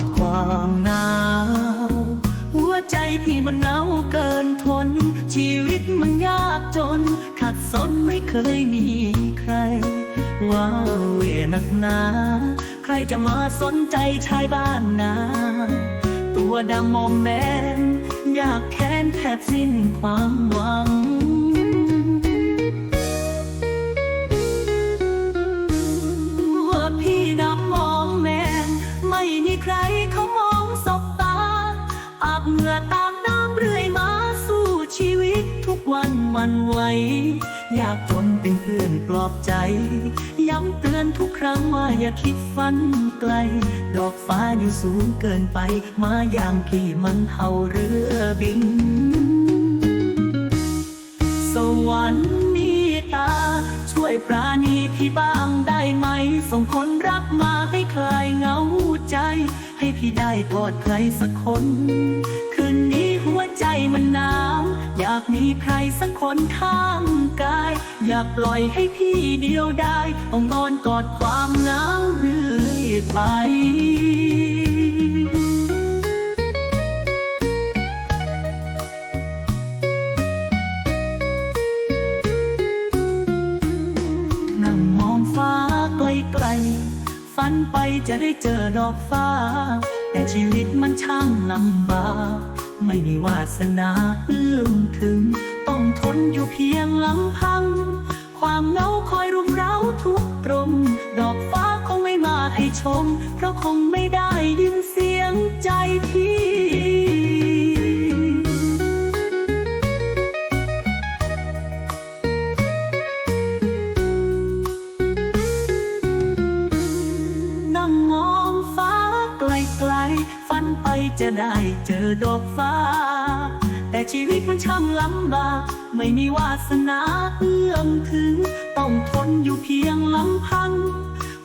ดความหนาวหัวใจพี่มันหนาวเกินทน ชีวิตมันยากจน ขัดสนไม่เคยมีใคร ว้าวเวนักหนา ใครจะมาสนใจชายบ้านนา ตัวดำมอมแมน อยากแค้นแทบสิ้นความหวัง วันหมันไหวอยากทนเป็นเพื่อนปลอบใจ ย้ำเตือนทุกครั้งว่าอย่าคิดฝันไกล ดอกฟ้าอยู่สูงเกินไป มาอย่างพี่มันเท่าเรือบิน สวรรค์มีตา ช่วยปราณีพี่บ้างได้ไหม ส่งคนรักมาให้คลายเหงาใจ ให้พี่ได้กอดใครสักคนากมีใครสักคนข้างกาย อยากปล่อยให้พี่เดียวได้ต้องนอนกอดความเหงาเรื่อยไปนั่งมองฟ้าไกลๆฝันไปจะได้เจอดอกฟ้า แต่ชีวิตมันช่างลำบากไม่มีวาสนาเอื้อมถึง ต้องทนอยู่เพียงลำพัง ความเหงาคอยรุมเร้าทุกตรม ดอกฟ้าคงไม่มาให้ชม เพราะคงไม่ จะได้เจอดอกฟ้า แต่ชีวิตมันช่างลำบากไม่มีวาสนาเอื้อมถึง ต้องทนอยู่เพียงลำพัง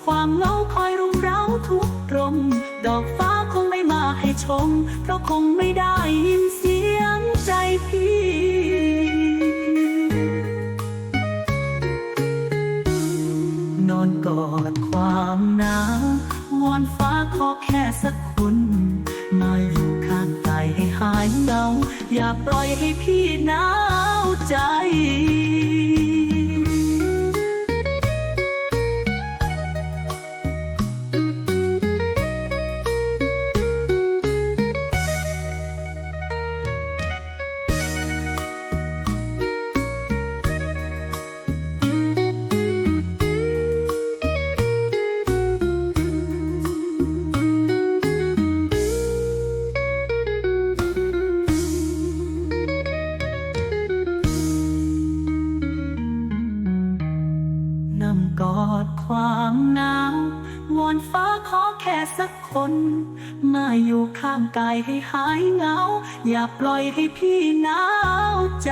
ความเหงาคอยรุมเร้าทุกตรม ดอกฟ้าคงไม่มาให้ชม เพราะคงไม่ได้ยินเสียงใจพี่นอนกอดความหนาววอนฟ้าขอแค่สักคน อยอยู่ข้างกายให้หายเหงา อย่าปล่อยให้พี่หนาวใจ หนาววอนฟ้าขอแค่สักคน มาอยู่ข้างกายให้หายเหงา อย่าปล่อยให้พี่หนาวใจ